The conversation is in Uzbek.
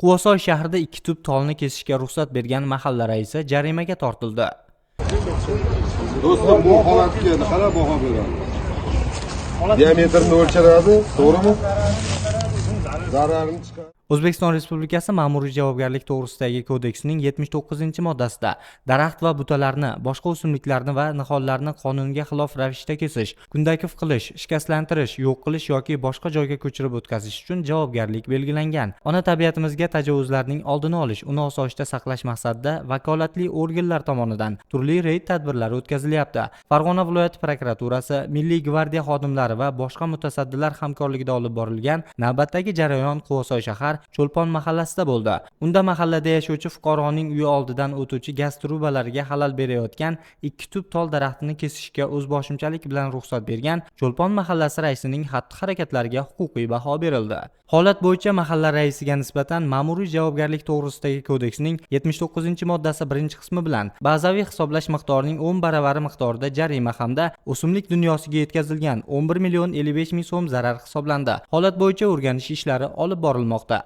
Quvasoy shahrida ikki tup tolni kesishga ruxsat bergan mahalla raisi jarimaga tortildi. do'stim bu holatga qara baho beradi diametrini o'lchanadi to'g'rimi? Zararini chiqaradi O'zbekiston Respublikasi Ma'muriy javobgarlik to'g'risidagi kodeksining 79-moddasida daraxt va butalarni, boshqa o'simliklarni va nihollarni qonunga xilof ravishda kesish, kundakif qilish, shikastlantirish, yo'q qilish yoki boshqa joyga ko'chirib o'tkazish uchun javobgarlik belgilangan. Ona tabiatimizga tajovuzlarning oldini olish, uni osoyishta saqlash maqsadida vakolatli organlar tomonidan turli reyd tadbirlari o'tkazilyapti. Farg'ona viloyati prokuraturasi, Milliy gvardiya xodimlari va boshqa mutasaddilar hamkorligida olib borilgan navbatdagi jarayon Quvasoy shahar Cho'lpon mahallasida bo'ldi. Unda mahallada yashovchi fuqaroning uyi oldidan o'tuvchi gaz trubalariga xalal berayotgan ikki tup tol daraxtini kesishga o'zboshimchalik bilan ruxsat bergan Cho'lpon mahallasi raisining xatti-harakatlariga huquqiy baho berildi. Holat bo'yicha mahalla raisiga nisbatan ma'muriy javobgarlik to'g'risidagi kodeksning 79-moddasi birinchi qismi bilan bazaviy hisoblash miqdorining 10 baravari miqdorida jarima hamda o'simlik dunyosiga yetkazilgan 11 million 55 ming so'm zarar hisoblandi. Holat bo'yicha o'rganish ishlari olib borilmoqda.